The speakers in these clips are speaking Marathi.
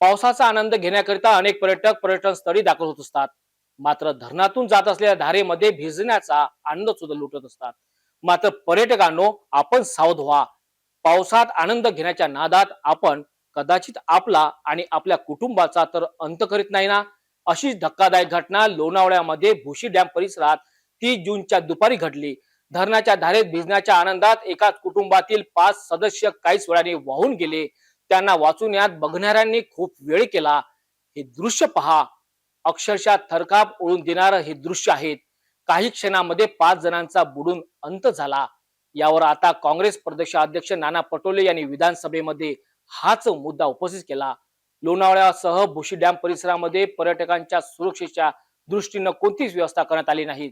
पावसाचा आनंद घेण्याकरिता अनेक पर्यटक पर्यटन स्थळी दाखल होत असतात. मात्र धरणातून जात असलेल्या धारेमध्ये भिजण्याचा आनंद सुद्धा लुटत असतात. मात्र पर्यटकांनो आपण सावध व्हा. पावसात आनंद घेण्याच्या नादात आपण कदाचित आपला आणि आपल्या कुटुंबाचा तर अंत करीत नाही ना? अशीच धक्कादायक घटना लोणावळ्यामध्ये भुशी डॅम परिसरात तीस जूनच्या दुपारी घडली. धरणाच्या धारेत भिजण्याच्या आनंदात एकाच कुटुंबातील पाच सदस्य काहीच वेळाने वाहून गेले. त्यांना वाचवण्यात बघणाऱ्यांनी खूप वेळ केला. हे दृश्य पहा. अक्षरशः थरकाप ओळून देणारं हे दृश्य आहेत. काही क्षणामध्ये पाच जणांचा बुडून अंत झाला. यावर आता काँग्रेस प्रदेशाध्यक्ष नाना पटोले यांनी विधानसभेमध्ये हाच मुद्दा उपस्थित केला. लोणावळ्यासह भुशी डॅम परिसरामध्ये पर्यटकांच्या सुरक्षेच्या दृष्टीनं कोणतीच व्यवस्था करण्यात आली नाही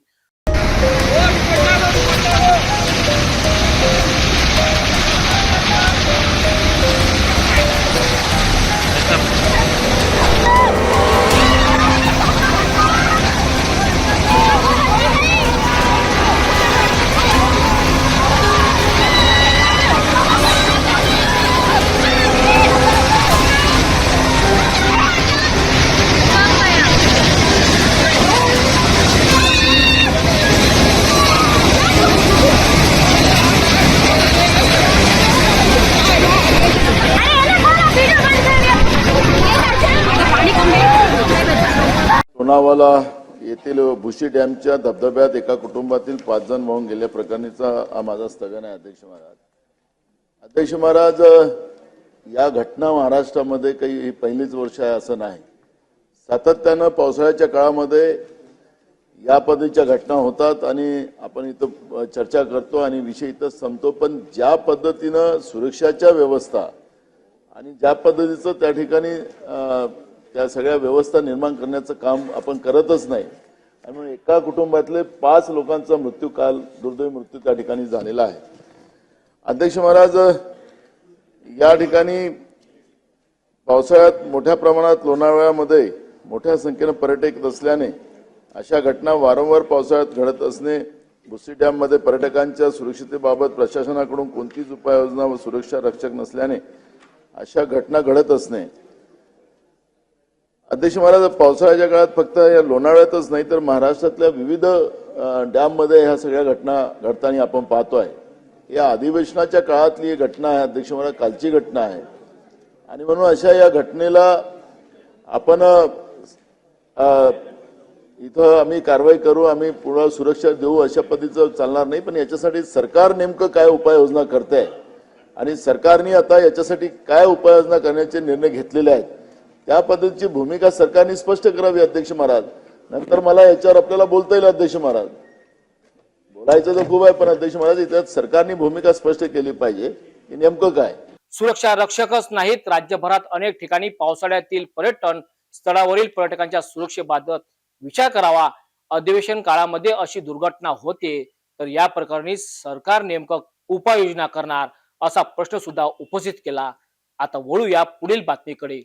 पुनावाला येथील भुशी डॅमच्या धबधब्यात एका कुटुंबातील पाच जण वाहून गेल्या प्रकरणीचा हा माझा स्थगन आहे अध्यक्ष महाराज. अध्यक्ष महाराज या घटना महाराष्ट्रामध्ये काही पहिलीच वर्ष आहे असं नाही. सातत्यानं पावसाळ्याच्या काळामध्ये या पद्धतीच्या घटना होतात आणि आपण इथं चर्चा करतो आणि विषय इथं संपतो. पण ज्या पद्धतीनं सुरक्षाच्या व्यवस्था आणि ज्या पद्धतीचं त्या ठिकाणी त्या सगळ्या व्यवस्था निर्माण करण्याचं काम आपण करतच नाही. आणि म्हणून एका कुटुंबातले पाच लोकांचा मृत्यू काल दुर्दैवी मृत्यू त्या ठिकाणी झालेला आहे. अध्यक्ष महाराज या ठिकाणी पावसाळ्यात मोठ्या प्रमाणात लोणावळ्यामध्ये मोठ्या संख्येनं पर्यटक येत असल्याने अशा घटना वारंवार पावसाळ्यात घडत असणे भुसी डॅममध्ये पर्यटकांच्या सुरक्षितेबाबत प्रशासनाकडून कोणतीच उपाययोजना व सुरक्षा रक्षक नसल्याने अशा घटना घडत असणे अध्यक्ष महाराज पावसाळ्याच्या काळात फक्त या लोणावळ्यातच नाही तर महाराष्ट्रातल्या विविध डॅममध्ये ह्या सगळ्या घटना घडताना आपण पाहतो आहे या अधिवेशनाच्या काळातली ही घटना आहे अध्यक्ष महाराज कालची घटना आहे. आणि म्हणून अशा या घटनेला आपण इथं आम्ही कारवाई करू आम्ही पूर्ण सुरक्षा देऊ अशा पद्धतीचं चालणार नाही पण याच्यासाठी सरकार नेमकं काय उपाययोजना करते आहे आणि सरकारने आता याच्यासाठी काय उपाययोजना करण्याचे निर्णय घेतलेले आहेत? त्या पद्धतीची भूमिका सरकारने स्पष्ट करावी अध्यक्ष महाराज. नंतर मला याच्यावर आपल्याला बोलता येईल अध्यक्ष महाराज. बोलायचं तर खूप आहे पण अध्यक्ष महाराज याच्यात सरकारने भूमिका स्पष्ट केली पाहिजे. की नेमकं काय? सुरक्षा रक्षकच नाहीत. राज्यभरात अनेक ठिकाणी पावसाळ्यातील पर्यटन स्थळावरील पर्यटकांच्या सुरक्षेबाबत विचार करावा. अधिवेशन काळामध्ये अशी दुर्घटना होते तर या प्रकरणी सरकार नेमकं उपाययोजना करणार असा प्रश्न सुद्धा उपस्थित केला. आता वळूया पुढील बातमीकडे.